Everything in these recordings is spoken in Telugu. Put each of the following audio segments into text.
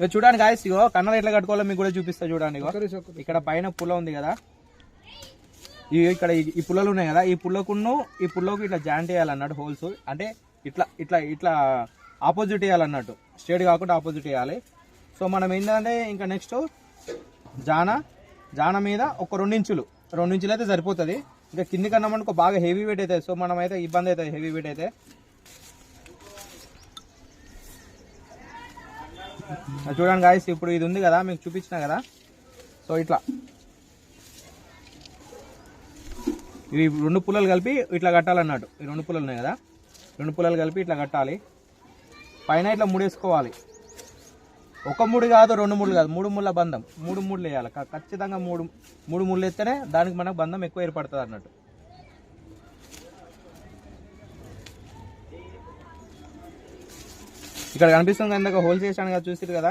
ఇక చూడండి గాయస్ ఇగో కన్నలు ఎట్లా కట్టుకోవాలో మీకు కూడా చూపిస్తా చూడండి. ఇక్కడ పైన పుల్ల ఉంది కదా. ఈ ఇక్కడ ఈ- పుల్లలు ఉన్నాయి కదా ఈ పుల్లకును ఈ పుల్లకు ఇట్లా జాయింట్ వేయాలన్నట్టు హోల్స్. అంటే ఇట్లా ఇట్లా ఇట్లా ఆపోజిట్ వేయాలన్నట్టు స్ట్రేట్ కాకుండా ఆపోజిట్ వేయాలి సో మనం ఏంటంటే ఇంకా నెక్స్ట్ జాన జాన మీద ఒక రెండు ఇంచులు రెండు ఇంచులు అయితే సరిపోతుంది. ఇంకా కింది కన్నా మనకు బాగా హెవీ వెయిట్ అవుతుంది సో మనం అయితే ఇబ్బంది అవుతుంది హెవీ వెయిట్ అయితే. చూడండి గాయస్ ఇప్పుడు ఇది ఉంది కదా మీకు చూపించిన కదా. సో ఇట్లా. ఇవి రెండు పుల్లలు కలిపి ఇట్లా కట్టాలన్నట్టు. ఈ రెండు పుల్లలు ఉన్నాయి కదా. రెండు పుల్లలు కలిపి ఇట్లా కట్టాలి. పైన ఇట్లా ముడేసుకోవాలి. ఒక ముడి కాదు రెండు ముళ్ళు కాదు. మూడు ముళ్ళ బంధం. మూడు ముళ్ళు వేయాలి. ఖచ్చితంగా మూడు మూడు ముళ్ళు ఎత్తేనే దానికి మనకు బంధం ఎక్కువ ఏర్పడుతుంది అన్నట్టు. ఇక్కడ కనిపిస్తుంది ఇందాక హోల్ చేసాను కదా చూసిరు కదా?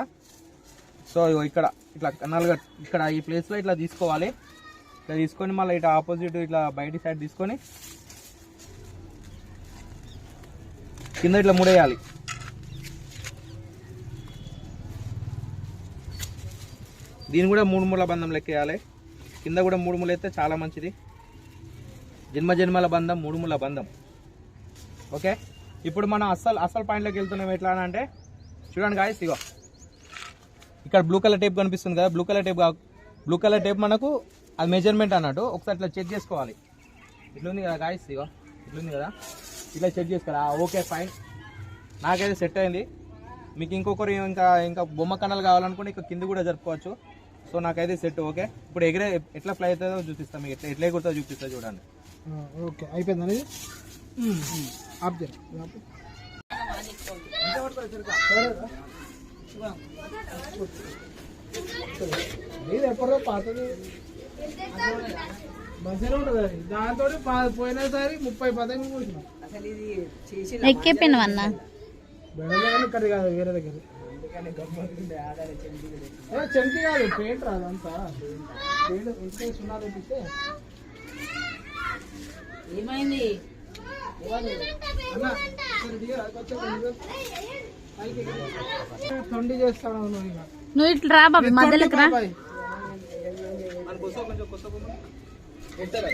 సో ఇక్కడ ఇట్లా కన్నాలుగా ఇక్కడ ఈ ప్లేస్లో ఇట్లా తీసుకోవాలి. ఇట్లా తీసుకొని మళ్ళీ ఇట్లా ఆపోజిట్ ఇట్లా బయటి సైడ్ తీసుకొని కింద ఇట్లా ముడేయాలి. దీన్ని కూడా మూడు మూల బంధం లెక్కేయాలి. కింద కూడా మూడు ముళ్ళు అయితే చాలా మంచిది. జన్మ జన్మల బంధం మూడు ముళ్ళ బంధం. ఓకే? ఇప్పుడు మనం అస్సలు అసలు పాయింట్లోకి వెళ్తున్నాం ఎట్లా అని అంటే చూడండి గాయస్ ఇగో. ఇక్కడ బ్లూ కలర్ టేప్ కనిపిస్తుంది కదా blue colour tape blue colour tape మనకు అది మెజర్మెంట్ అన్నట్టు ఒకసారి ఇట్లా చెక్ చేసుకోవాలి. ఇట్లుంది కదా గాయస్ ఇగో. ఇట్లుంది కదా. ఇట్లా చెక్ చేసుకోవాలి ఓకే ఫైన్ నాకైతే సెట్ అయింది. మీకు ఇంకొకరు ఇంకా ఇంకా బొమ్మ కన్నాలు కావాలనుకుంటే ఇంకా కింద కూడా జరుపుకోవచ్చు. సో నాకైతే సెట్ ఓకే ఇప్పుడు ఎగిరే ఎట్లా ఫ్లై అవుతుందో చూపిస్తాను మీకు. ఎట్లా ఎట్లా ఎగురుతుందో చూపిస్తా చూడండి. ఓకే. అయిపోయిందా ఇది ఆప్. ఇది ఎప్పుడో పాతది. మంచిగా ఉంటుంది అది. దాంతో పోయినసారి ముప్పై పదంగా కూర్చున్నాం. ఎక్కిపోయినావు అన్న బెడలే కానీ ఇక్కడ కాదు వేరే దగ్గర. చెంకి కాదు పెయింట్ రాదు అంతా. పెయింట్ సున్నా తెప్పిస్తే. చేస్తాను నువ్వు ఇట్లా రా బాబు మధ్యలోకి రా.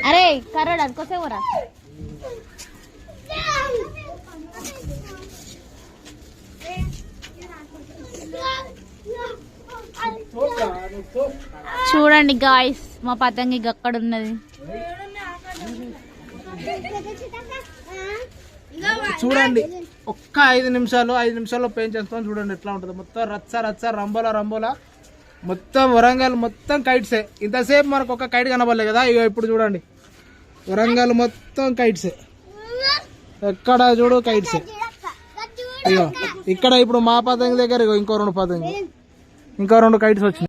అరే కర్రడు అనుకోసేవు రా తోలురా, నువ్వు తో. చూడండి గాయస్ మా పతంగి అక్కడ ఉన్నది చూడండి ఒక్క ఐదు నిమిషాలు ఐదు నిమిషాల్లో పెయింట్ చేస్తాం చూడండి ఎట్లా ఉంటుంది. మొత్తం రచ్చ రచ్చ రంబోలా రంబోలా. మొత్తం వరంగల్ మొత్తం కైట్సే ఇంతసేపు మనకు ఒక కైట్ కనబడలే కదా ఇక ఇప్పుడు చూడండి. వరంగల్ మొత్తం కైట్సే ఎక్కడ చూడు కైట్సే ఇగో ఇక్కడ ఇప్పుడు మా పతంగి దగ్గర ఇగో ఇంకో రెండు పతంగి. ఇంకో రెండు కైట్స్ వచ్చినాయి.